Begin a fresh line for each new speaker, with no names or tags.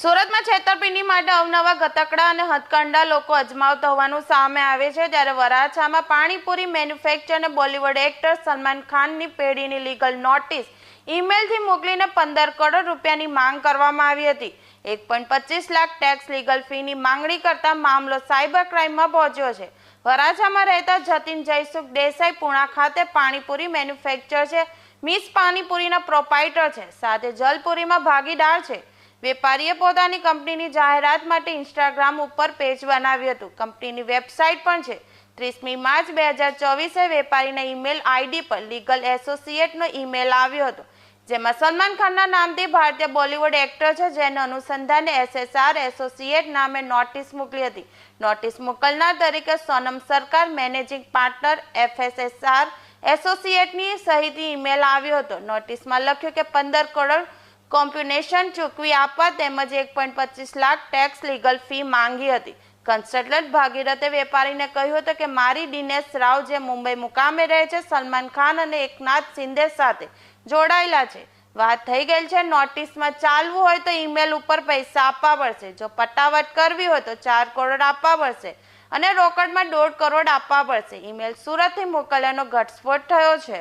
સુરતમાં છેતરપિંડી માટે અવનવા ગતકડા અને હથકંડા લોકો અજમાવતા હોવાનું સામે આવે છે ત્યારે વરાછામાં પાણીપુરી મેન્યુફેક્ચર અને બોલિવૂડ એક્ટર સલમાન ખાનની પેઢીની લીગલ નોટિસ ઈમેલથી મોકલીને પંદર કરોડ રૂપિયાની માંગ કરવામાં આવી હતી. એક પોઈન્ટ પચીસ લાખ ટેક્સ લીગલ ફીની માંગણી કરતા મામલો સાયબર ક્રાઇમમાં પહોંચ્યો છે. વરાછામાં રહેતા જતીન જયસુખ દેસાઈ પુણા ખાતે પાણીપુરી મેન્યુફેક્ચર છે, મિસ પાણીપુરીના પ્રોપાઇટર છે, સાથે જલપુરીમાં ભાગીદાર છે. વેપારીએ પોતાની કંપનીની જાહેરાત માટે ઇન્સ્ટાગ્રામ ઉપર પેજ બનાવ્યું હતું. કંપનીની વેબસાઇટ પણ છે. ત્રીસમી માર્ચ બે હજાર ચોવીસે વેપારીના ઈમેલ આઈડી પર લીગલ એસોસિએટનો ઈમેલ આવ્યો હતો. જેમાં સલમાન ખાનના નામથી ભારતીય બોલિવૂડ એક્ટર છે, જેને અનુસંધાને એસએસઆર એસોસિએટ નામે નોટિસ મોકલી હતી. નોટિસ મોકલનાર તરીકે સોનમ સરકાર મેનેજિંગ પાર્ટનર એફએસએસઆર એસોસિએટની સહિતની ઈમેલ આવ્યો હતો. નોટિસમાં લખ્યું કે પંદર કરોડ કોમ્પ્યુનેશન ચૂકવી આપવા તેમજ એક પોઈન્ટ પચીસ લાખ ટેક્સ લીગલ ફી માંગી હતી. કન્સલ્ટન્ટ ભાગીરથે વેપારીને કહ્યું હતું કે મારી દિનેશ રાવ જે મુંબઈ મુકામે રહે છે, સલમાન ખાન અને એકનાથ શિંદે સાથે જોડાયેલા છે. વાત થઈ ગયેલ છે, નોટિસમાં ચાલવું હોય તો ઈમેલ ઉપર પૈસા આપવા પડશે. જો પટાવટ કરવી હોય તો ચાર કરોડ આપવા પડશે અને રોકડમાં દોઢ કરોડ આપવા પડશે. ઈમેલ સુરતથી મોકલ્યાનો ઘટસ્ફોટ થયો છે.